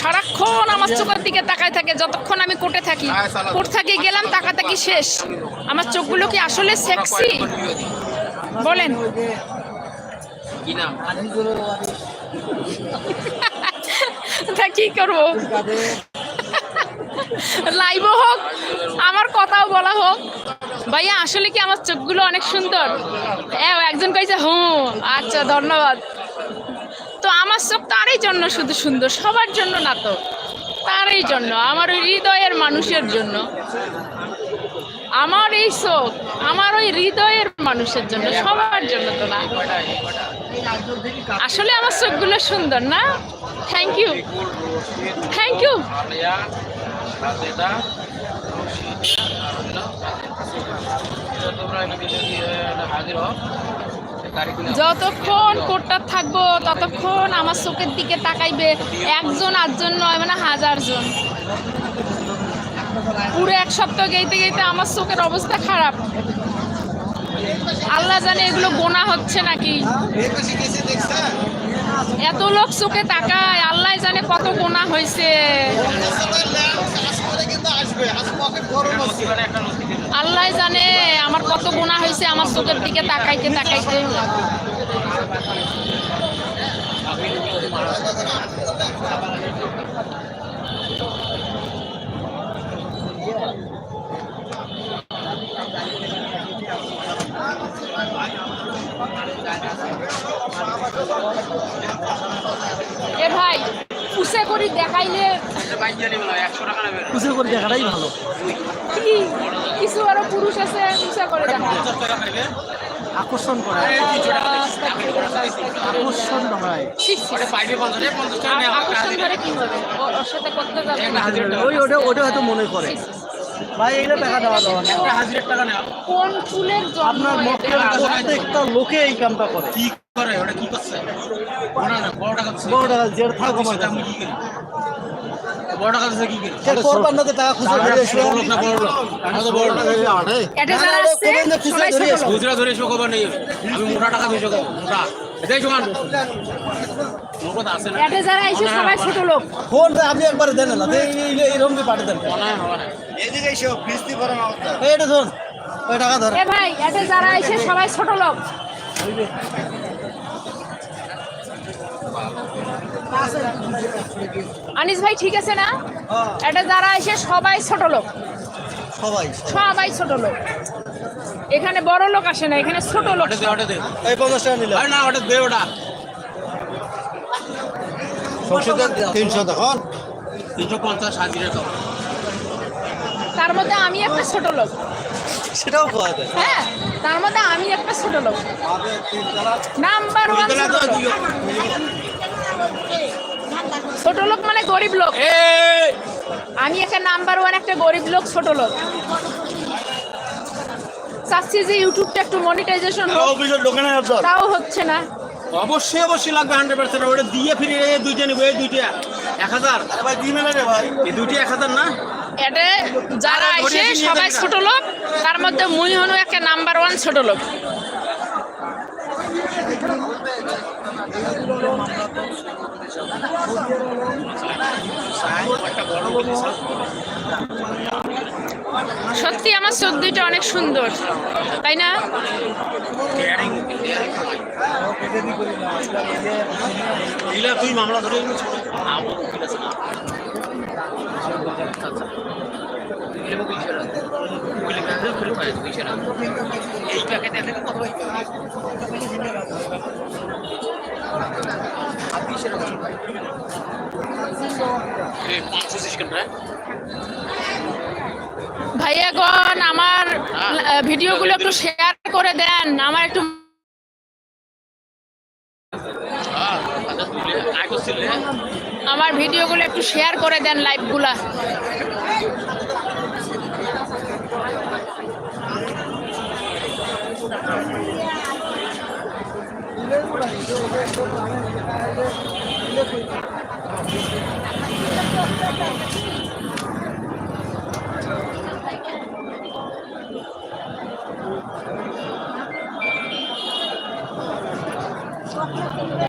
সারাক্ষণ আমার চোখের দিকে তাকায় থাকে যতক্ষণ আমি কোর্টে থাকি। কোর্ট থেকে গেলাম তাকা তাকি শেষ। আমার চোখগুলো কি আসলে সেক্সি বলেন। কি তা কি করব? লাইভও হোক আমার কথাও বলা হোক। ভাইয়া আসলে কি আমার চোখগুলো অনেক সুন্দর? এ, একজন কইছে হুম আচ্ছা ধন্যবাদ। তো আমার চোখ তারই জন্য শুধু সুন্দর, সবার জন্য না তো, তারই জন্য, আমার ওই হৃদয়ের মানুষের জন্য। আমার এই চোখ, আমার ওই হৃদয়ের মানুষের জন্য, সবার জন্য তো না। আসলে আমার চোখগুলো সুন্দর না? থ্যাংক ইউ থ্যাংক ইউ তোমরা হাজির যতক্ষণ কোর্টটা থাকব ততক্ষণ আমার চোখের দিকে তাকাইবে একজন আটজন নয় মানে হাজার জন পুরো এক সপ্তাহ গেইতে গেইতে আমার চোখের অবস্থা খারাপ। আল্লাহ জানে এগুলো গোনা হচ্ছে নাকি। এত লোক চোখে তাকায় আল্লাহ জানে কত গোনা হয়েছে। আল্লাহ জানে কত গোনা হয়েছে আমার চোখের দিকে তাকাইতে তাকাইতে। এ ভাই পুষে করি দেখাইলে এটা বাইক দিয়ে নিবে না, 100 টাকা নেবে। খুশি করে দেখাটাই ভালো কিছু আরও পুরুষ আছে করে দেখা 50 টাকা থেকে আকর্ষণ করে আকর্ষণ হয় ওটা পাইপে 50 টাকা, 50 টাকা নেওয়া, একটা আকর্ষণ হাজির। ধরে কি হবে ওর ওর সাথে করতে যাবে একটা হাজিরের টাকা। ওই ওটা ওটা হয়তো মনে করে ভাই এগুলো টাকা দেওয়া দেওয়া না একটা হাজিরের টাকা নেওয়া। কোন ফুলের আপনার মতে প্রত্যেকটা লোকে এই কামটা করে করে? ওটা কি করছে? বড় টাকা বড় টাকা যে থাক আমার আমি কি করি? বড় টাকা দিচ্ছে কি করি? করবার না টাকা খুঁজে ধরে এসে না, বড় লোক। আমি তো বড় লোক। এটা যারা আসছে? সবাই ছোট লোক। খুচরা ধরে এসে খবর নেই। আমি মোটা টাকা দিয়ে জোগাবো মোটা। এটাই জোগান। নগদ আছে না। এটা যারা আইছে সবাই ছোট লোক। ফোন আপনি একবার দেন না। এইরকম পাঠিয়ে দেন। হবে না এই এটা ধরুন। ওই টাকা ধর এ ভাই এটা যারা আইছে সবাই ছোট লোক। আনিস ভাই ঠিক আছে না? এটা যারা আইছে সবাই ছোট লোক। সবাই সবাই ছোট লোক। এখানে বড় লোক আসে না এখানে ছোট লোক এই পঞ্চাশ টাকা নিলাম। আরে না ওটা দে ওটা। তিনশো তখন তিনশো পঞ্চাশ খাবার তার মধ্যে আমি একটা ছোট লোক। সেটাও খাওয়া যায়। হ্যাঁ তার মধ্যে আমি একটা ছোট লোক। নাম্বার ওয়ান ছোট লোক মানে গরিব লোক। এই! আমি একটা নাম্বার ওয়ান একটা গরিব লোক ছোট লোক। চাচ্ছি যে ইউটিউবটা একটু মনিটাইজেশন তাও হচ্ছে না। অবশ্যই অবশ্যই লাগবে হান্ড্রেড পার্সেন্ট ওটা দিয়ে ফিরে এই দুইটা নিবো এই দুইটা। এক হাজার। ভাই দিবে না রে ভাই? এই দুইটা এক হাজার না? এটা যারা আইসে সবাই ছোট লোক তার মধ্যে মুই হলো একটা নাম্বার ওয়ান ছোট লোক। সত্যি আমার দুইটা অনেক সুন্দর তাই না? তুই মামলা ধরে এই প্যাকেটে থেকে কত ভাইয়াগণ আমার আহ, ভিডিওগুলো একটু শেয়ার করে দেন। আমার একটু হ্যাঁ আমার ভিডিওগুলো একটু শেয়ার করে দেন লাইভগুলা Thank Thank you.